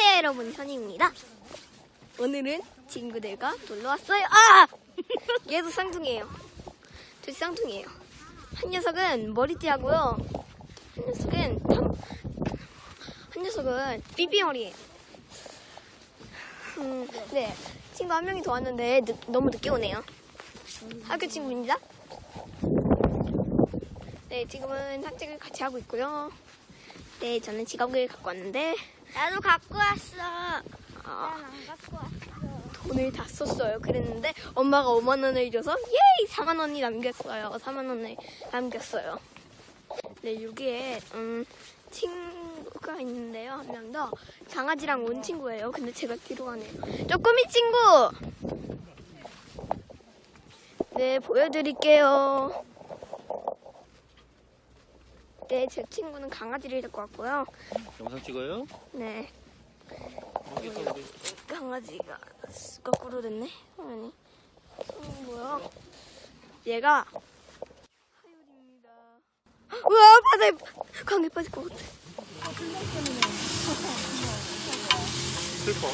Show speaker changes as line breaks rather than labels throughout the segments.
여러분 현입니다. 오늘은 친구들과 놀러 왔어요. 아! 얘도 쌍둥이에요. 둘 쌍둥이에요. 한 녀석은 머리띠하고요. 한 녀석은 탐- 한 녀석은 삐삐머리예요. 음, 네. 친구 한 명이 더 왔는데 늦- 너무 늦게 오네요. 학교 친구입니다. 네, 지금은 산책을 같이 하고 있고요. 네, 저는 지갑을 갖고 왔는데
나도 갖고 왔어.
아,
안 갖고 왔어.
돈을 다 썼어요. 그랬는데 엄마가 5만 원을 줘서 예이 4만 원이 남겼어요. 4만 원을 남겼어요. 네, 여기에 음, 친구가 있는데요. 한 명 더 강아지랑 온 친구예요. 근데 제가 뒤로 가네요. 쪼꼬미 친구. 네, 보여드릴게요. 네, 제 친구는 강아지를 데리고 왔고요.
영상 찍어요?
네.
여기 또 우리
강아지가 거꾸로 됐네 화면이 어, 뭐야 얘가 하율입니다 우와 바다에 강에 빠질 것 같아
슬퍼.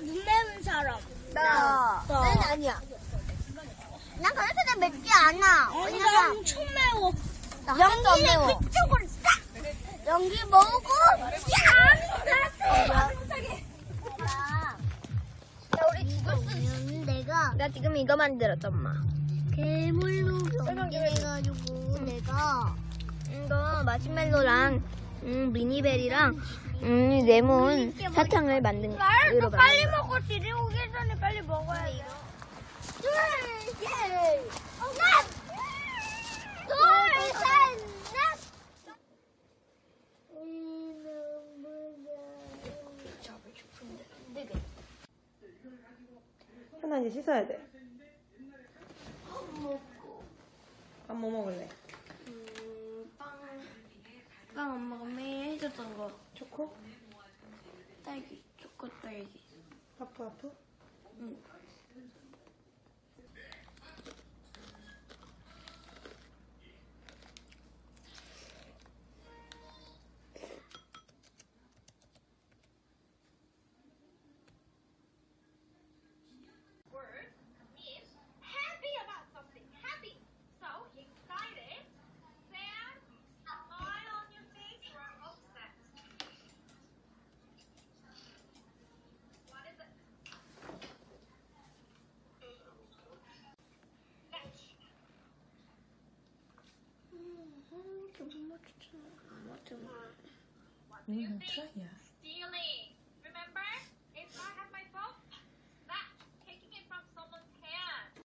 눈 매운 사람.
나.
난 아니야. 난 그래서 내 맵지 않아. 왜냐면 엄청 매워. 연기를 그쪽으로 딱. 연기 먹고 야! 나 우리 죽을 수 있어. 내가
나 지금 이거 만들었죠 엄마
괴물로 변기해가지고 내가
이거 마시멜로랑 음, 미니벨이랑 음, 레몬 사탕을 만든 으로
빨리 먹고 집에 오기 전에 빨리 먹어야 돼. 둘, 셋, 넷. 둘, 셋, 넷.
하나 이제 씻어야 돼. 밥 뭐 먹을래?
음, 빵, 빵 엄마가 해줬던 거
초코?
딸기 초코 딸기
하프 하프?
word
응, 트라이야.